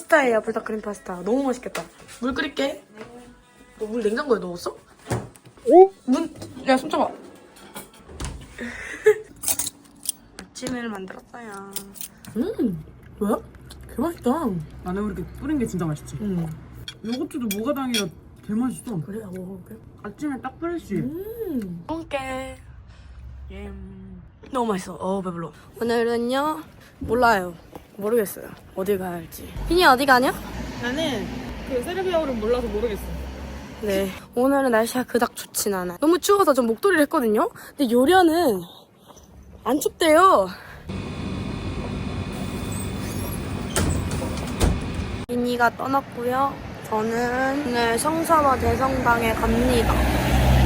파스타예요, 불닭크림 파스타. 너무 맛있겠다. 물 끓일게. 너 물 냉장고에 넣었어? 오? 문, 야, 손 잡아. 아침을 만들었어요. 음, 뭐야? 개 맛있다. 나는 이렇게 뿌린 게 진짜 맛있지. 음. 요거트도 무가당이라 개 맛있어. 그래, 나 먹어볼게. 아침에 딱 프레쉬. 음. 먹을게. 예. 너무 맛있어. 어, 배불러. 오늘은요, 몰라요. 모르겠어요. 어디 가야 할지. 빈이 어디 가냐? 나는 그 세르비아어를 몰라서 모르겠어. 네. 오늘은 날씨가 그닥 좋진 않아요. 너무 추워서 좀 목도리를 했거든요? 근데 요리는 안 춥대요. 민이가 떠났고요. 저는 오늘 성사바 대성당에 갑니다.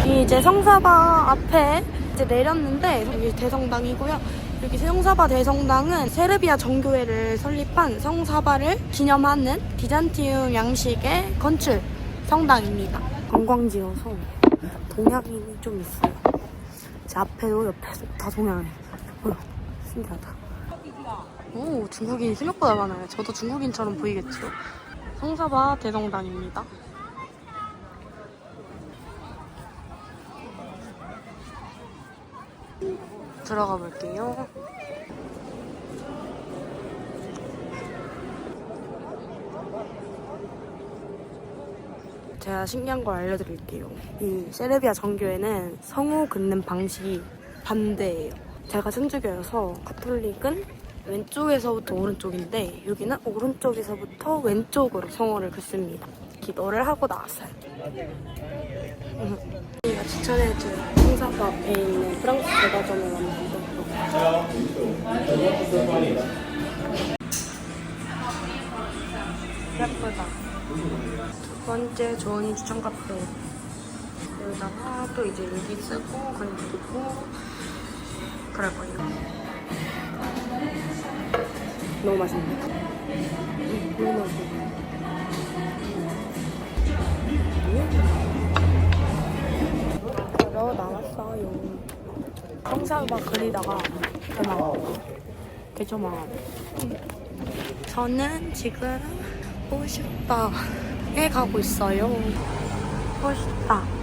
이제 성사바 앞에 이제 내렸는데 여기 대성당이고요. 여기 성사바 대성당은 세르비아 정교회를 설립한 성사바를 기념하는 비잔티움 양식의 건축 성당입니다. 관광지여서 동양인이 좀 있어요. 제 앞에도 옆에도 다 동양인. 어, 신기하다. 오, 중국인이 생각보다 많아요. 저도 중국인처럼 보이겠죠. 성사바 대성당입니다. 들어가 볼게요. 제가 신기한 걸 알려드릴게요. 이 세르비아 정교회는 성우 긋는 방식이 반대예요. 제가 천주교여서 가톨릭은 왼쪽에서부터 오른쪽인데 여기는 오른쪽에서부터 왼쪽으로 성호를 긋습니다. 기도를 하고 나왔어요. 추천해준 홍사부 앞에 있는 프랑스 대가점에 왔는데 예쁘다. 두 번째 조언이 추천 카페. 여기다가 또 이제 일기 쓰고 그림 그리고 그럴 거예요. 너무 맛있네. 음, 너무 맛있어. 그러 나왔어요. 막 그리다가 대망. 개조망. 저는 지금 호시다에 가고 있어요. 호시다.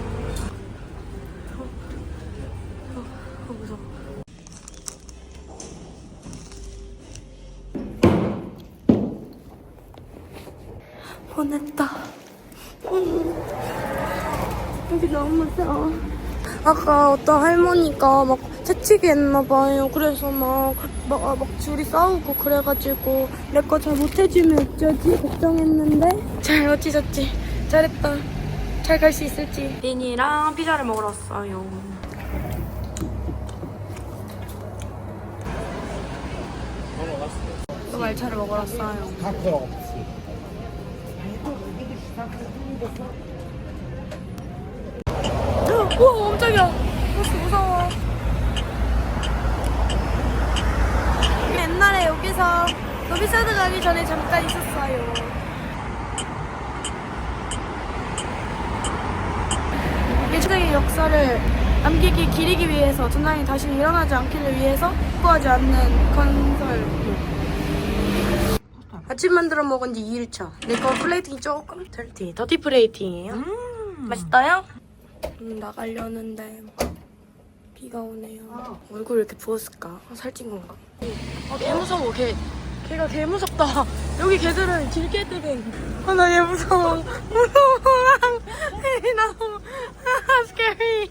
아까 어떤 할머니가 막 채찍이 했나 봐요. 그래서 막, 막, 아, 막 줄이 싸우고 그래가지고 내 거 잘 못해주면 어쩌지? 걱정했는데 잘 어찌졌지? 잘했다. 잘 갈 수 있을지. 린이랑 피자를 먹으러 왔어요. 또 말차를 먹으러 왔어요. 우와 깜짝이야. 버스 무서워. 옛날에 여기서 노비사드 가기 전에 잠깐 있었어요. 예전의 역사를 남기기 기리기 위해서 전쟁이 다시 일어나지 않기를 위해서 확보하지 않는 건설. 아침 만들어 먹은 지 2일차. 내거 플레이팅이 조금 덜티 더티 플레이팅이에요. 맛있어요? 음, 나가려는데 비가 오네요. 얼굴 왜 이렇게 부었을까? 아, 살찐 건가? 아, 개 무서워. 개. 개가 개 무섭다. 여기 개들은 길개들은 아, 나 얘 무서워. 무서워. 나 너무 아, scary.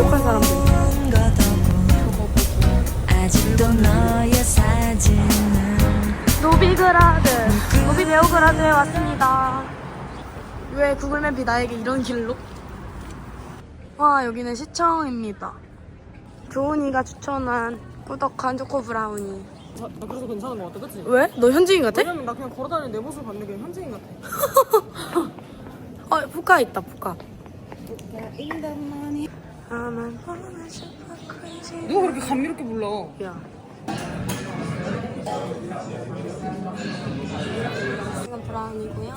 욕한 사람들. 무서운 거더군 아직도 너의 사진은 노비그라드. 노비 베오그라드에 왔습니다. 왜 구글맵이 나에게 이런 길로? 와, 여기는 시청입니다. 조은이가 추천한 꾸덕한 초코 브라우니. 나, 나 그래서 괜찮은 거 같아, 그치? 왜? 너 현지인 같아? 왜냐면 나 그냥 걸어다니는 내 모습 봤는데 그냥 현지인 같아. 어, 푸카 있다, 푸카. 누가 그렇게 감미롭게 불러? 야. 이건 브라운이고요.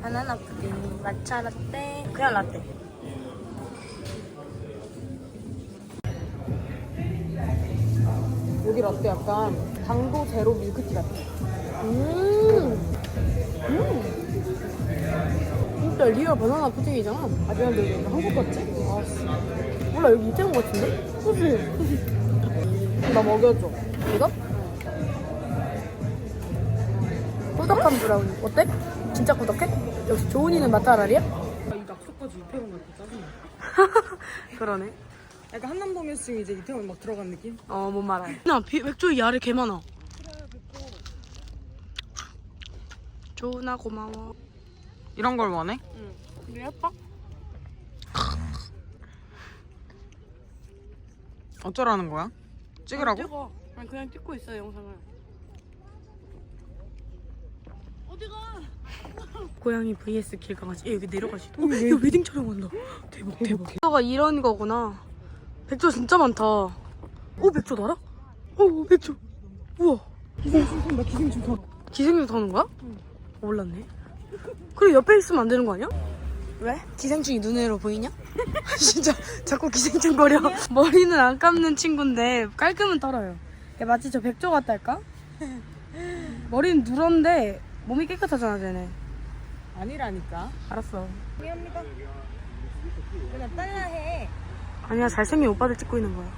바나나 푸딩, 마차 라떼, 그냥 라떼. 여기 라떼 약간 당도 제로 밀크티 같아. 음. 음. 진짜 리얼 바나나 푸딩이잖아. 아, 미안, 너 여기 한국 갔지? 몰라, 여기 이태원 같은데? 그치? 나 먹여줘. 이거? 꾸덕한 브라우니. 어때? 진짜 꾸덕해? 역시 조은이는? 아, 이 낙서까지 이태원 같아, 짜증나. 그러네. 약간 한남동이었으면 이제 이태원 막 들어간 느낌? 어, 뭔 말해. 나 비, 맥주 이 아래 개 많아. 조은아 고마워. 이런 걸 원해? 응. 이게 예뻐? 어쩌라는 거야? 찍으라고? 찍어. 아니 그냥 찍고 있어 영상을. 어디가? 고양이 vs 길강아지. 얘 여기 내려가시. 어, 얘 웨딩 촬영한다. 대박 대박. 백조가 이런 거구나. 백조 진짜 많다. 오 백조 알아? 오 백조. 우와. 기생충, 나 기생충 타. 기생충 타는 거야? 몰랐네. 그래 옆에 있으면 안 되는 거 아니야? 왜? 기생충이 눈으로 보이냐? 진짜 자꾸 기생충 거려. 머리는 안 감는 친구인데 깔끔은 털어요. 야, 마치 저 백조 같달까? 머리는 누런데 몸이 깨끗하잖아 쟤네. 아니라니까. 알았어. 미안합니다. 그냥 딸라해. 아니야 잘생긴 오빠들 찍고 있는 거야.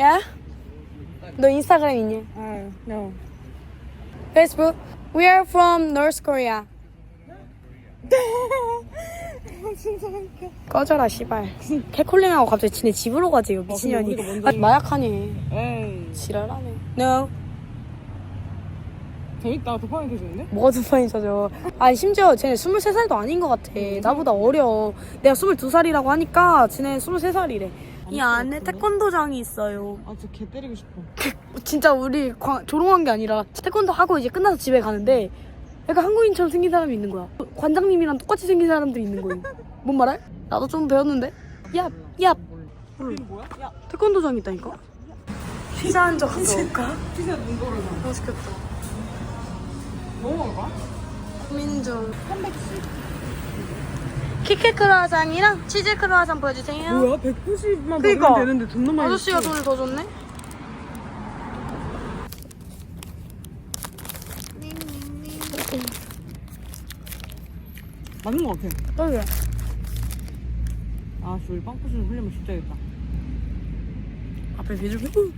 야? 너 인스타그램 있니? 아, no. Facebook. We are from North Korea. 꺼져라 씨발. 캐콜링하고 갑자기 지네 집으로 가지 이거 미친년이. 근데 우리가 아 마약하네. 에이. 지랄하네. No. 재밌다. 도파민 해주는데? 뭐가 두판이 쳐져. 아니 심지어 쟤네 23살도 아닌 것 같아. 나보다 어려. 내가 22살이라고 하니까 쟤네 23살이래. 이 안에 태권도장이 있어요. 아, 진짜 개 때리고 싶어. 진짜 우리 과- 조롱한 게 아니라 태권도 하고 이제 끝나서 집에 가는데 약간 한국인처럼 생긴 사람이 있는 거야. 관장님이랑 똑같이 생긴 사람들이 있는 거야. 뭔 말해? 나도 좀 배웠는데. 야, 야. 이게 뭐야? 야, 태권도장 있다니까. 피자 한적 가져올까? 피자 눈 돌아서. 맛있겠다. 뭐 먹을까? 고민 중. 키케 크루아상이랑 치즈 크루아상 보여주세요. 뭐야? 190만 그니까. 먹으면 되는데 존나 많이 아저씨가 줬지? 돈을 더 줬네? 맞는 거 같아. 떨려. 아, 씨, 우리 빵꾸스 좀 흘리면 진짜겠다. 앞에 비둘기.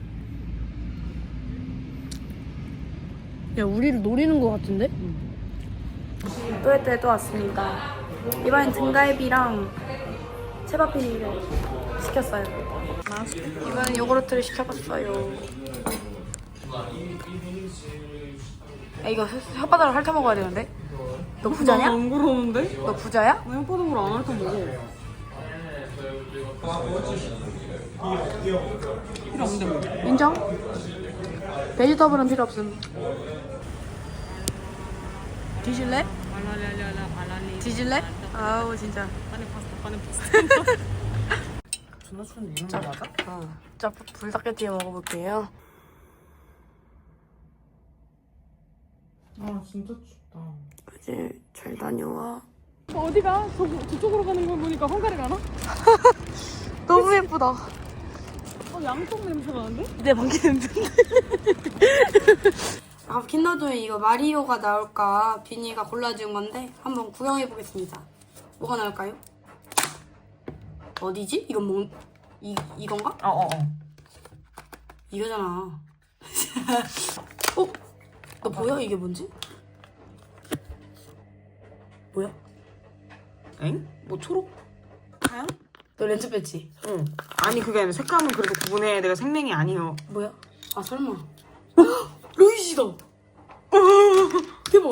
야, 우리를 노리는 것 같은데? 또 했대 또 왔습니다. 이번엔 등갈비랑 채밥피니를 시켰어요. 이번엔 요구르트를 시켜봤어요. 야, 이거 혀- 혓바닥으로 핥아 먹어야 되는데? 너 부자냐? 안 그러는데? 너 부자야? 나 혓바닥으로 안 핥아 먹어. 필요 없는데 뭐. 인정? 베지터블은 필요 없음. 뒤질래? 뒤질래? 아우 진짜. 빠네 파스타, 빠네 파스타. 존나 추운데 이런 거 맞아? 어. 자 불닭게티 먹어볼게요. 아, 진짜 춥다. 그지 잘 다녀와. 어디가? 저, 저쪽으로 가는 거 보니까 헝가리 가나? 너무 예쁘다. 어, 양쪽 냄새 나는데? 내 방귀 냄새인데. 아 킨더조에 이거 마리오가 나올까 비니가 골라준 건데 한번 구경해 보겠습니다. 뭐가 나올까요? 어디지? 이건 뭐? 이 이건가? 어, 어, 어. 이거잖아. 어? 너 뭐야? 이게 뭔지? 뭐야? 엥? 뭐 초록? 하얀? 너 렌즈 뺐지? 응. 아니 그게 아니라 색감은 그래도 구분해. 내가 생명이 아니요. 뭐야? 아 설마. 루이지다. 대박.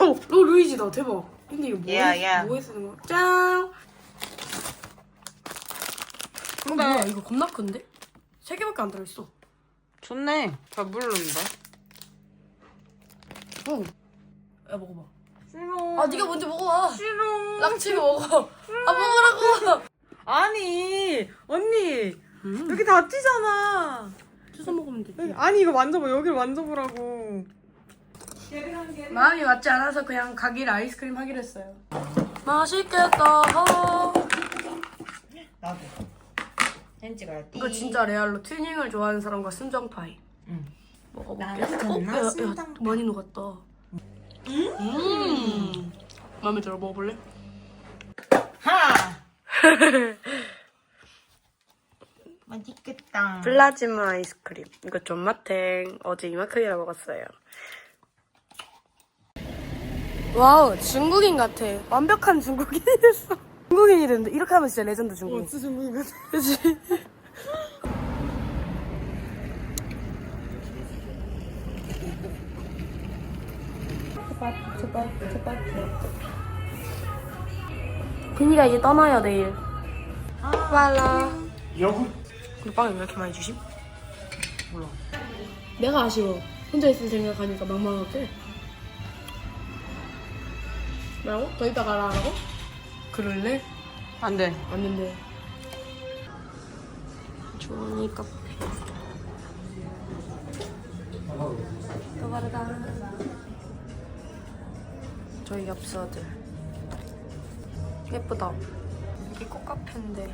어, 너 루이지다. 대박. 근데 이거 뭐, 야, 해, 야. 뭐에 쓰는 거야? 짠. 어, 근데 뭐야? 이거 겁나 큰데? 세 개밖에 안 들어있어. 좋네. 잘 부르는데. 응. 야 먹어봐. 싫어. 아 네가 먼저 먹어봐. 싫어. 랑치가 먹어. 아 먹으라고. 아니 언니 음. 여기 다 튀잖아. 주워 먹으면 되지. 아니 이거 만져봐 여기를 만져보라고. 마음이 맞지 않아서 그냥 가게를 아이스크림 하기로 했어요. 맛있겠다. 어. 나도. 찍어야지. 이거 진짜 레알로 튜닝을 좋아하는 사람과 순정 파이. 응. 먹어볼게. 나는 정말 야, 야, 순정파이. 많이 녹았다. 음. 마음에 들어 먹어볼래? 하. 맛있겠다. 플라즈마 아이스크림. 이거 존맛탱. 어제 이만큼이나 먹었어요. 와우, 중국인 같아. 완벽한 중국인이 됐어. 중국인이 됐는데 이렇게 하면 진짜 레전드 중국인. 진짜 중국인 같아. 그치? 비니가 이제 떠나요 내일. 빨라. 여구. 근데 빵을 왜 이렇게 많이 주심? 몰라. 내가 아쉬워. 혼자 있을 생각하니까 막막하게. 뭐라고? 더 이따 가라 하라고? 그럴래? 안 돼. 왔는데. 좋으니까. 또 바르다. 저희 엽서들. 예쁘다. 이게 꽃카페인데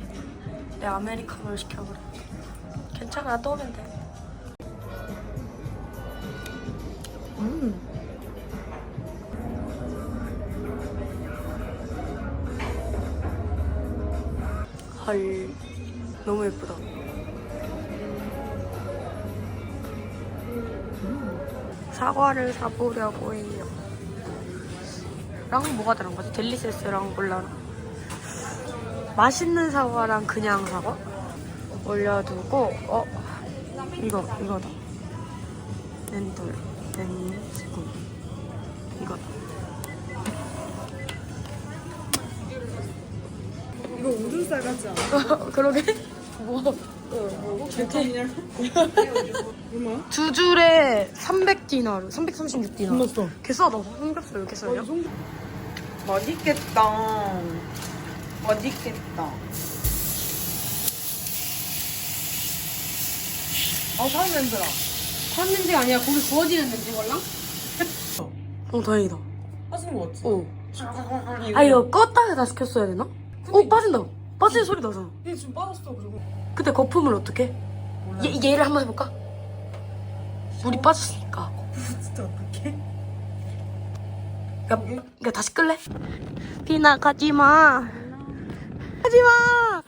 내 아메리카노를 시켜버려. 괜찮아, 또 오면 돼. 음. 헐. 너무 예쁘다. 음. 사과를 사보려고 해요. 랑 뭐가 다른 거지? 델리세스랑 몰라랑. 맛있는 사과랑 그냥 사과? 올려두고, 어, 이거, 이거다. 렌돌, 렌스군. 이거. 이거 우둔살 같지 않아? 그러게? 뭐, 괜찮냐? 얼마? 두 줄에 300디나르, 336디나르. 끝났어. 개 싸다. 삼겹살 왜 이렇게 싸냐? 맛있겠다. 맛있겠다. 아, 사람 냄새나. 한 냄새가 아니라 고기 구워지는 냄새 걸랑? 어, 다행이다. 하시는 거 같지? 어. 아, 이거 껐다가 다 시켰어야 되나? 어, 빠진다. 빠지는 소리 나잖아. 얘 지금 빠졌어, 그리고. 그때 거품을 어떻게? 얘, 얘를 한번 해볼까? 물이 빠졌으니까. 진짜 어떡해? 야, 야 다시 끌래? 비나 가지 마. 하지 마.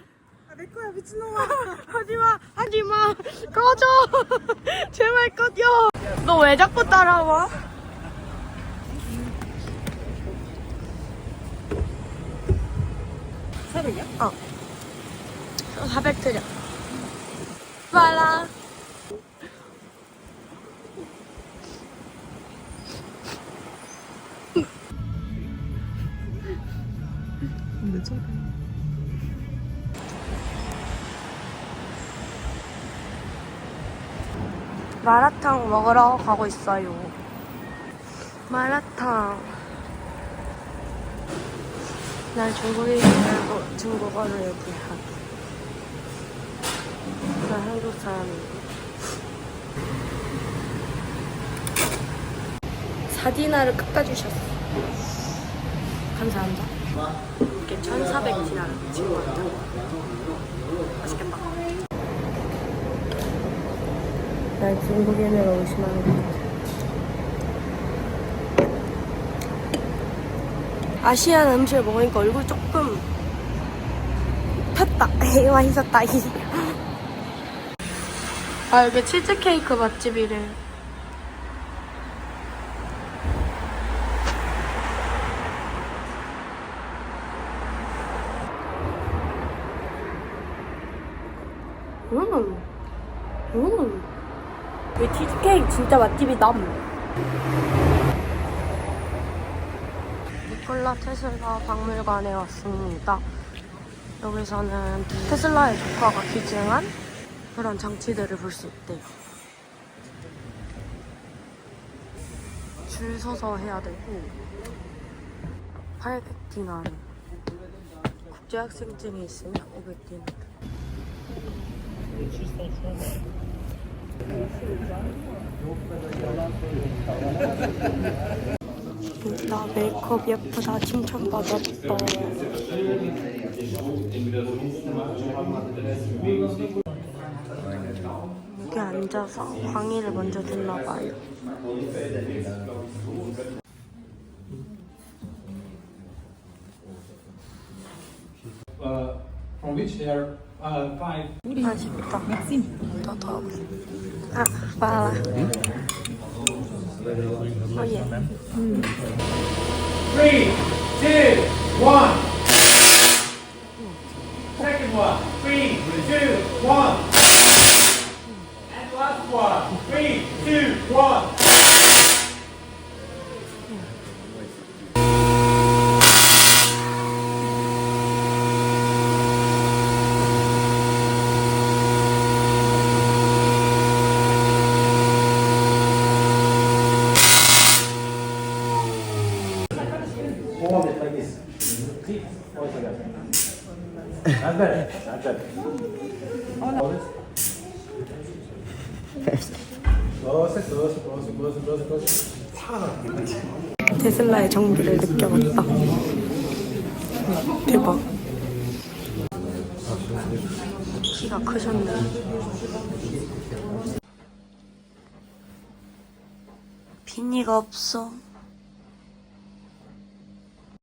아, 내 거야, 미친놈아. 하지 마. 하지 마. 꺼져. 제발 꺼져. 너 왜 자꾸 따라와? 사백이야? 어. 400 드려. 빨라. 근데 저 마라탕 먹으러 가고 있어요. 마라탕. 난 중국인이 말고 중국어를 얘기한. 난 한국 사람이고. 사디나를 깎아주셨어. 감사합니다. 이게 1,400디나를 친구한테. 맛있겠다. 날 중국인으로 의심하는 것 같아. 아시안 음식을 먹으니까 얼굴 조금 폈다. 맛있었다. 아, 여기 치즈케이크 맛집이래. 음. 왜 치즈케이크 진짜 맛집이다. 니콜라 테슬라 박물관에 왔습니다. 여기서는 테슬라의 조카가 기증한 그런 장치들을 볼 수 있대요. 줄 서서 해야 되고 800디나르 국제학생증이 있으면 500디나. 나 메이크업 예쁘다. 칭찬받았다. 여기 앉아서 강의를 먼저 듣나 봐요. Uh, from which are Uh, five. Fala. Oh, yeah. Mm. Three, two, one. Second one. Three, two, one. And last one. Three, two, one. Hold it together. That's better. That's better. Hold it. Closer, closer, closer, closer, closer, closer. 테슬라의 정비를 느껴봤다 대박 키가 크셨네 비니가 없어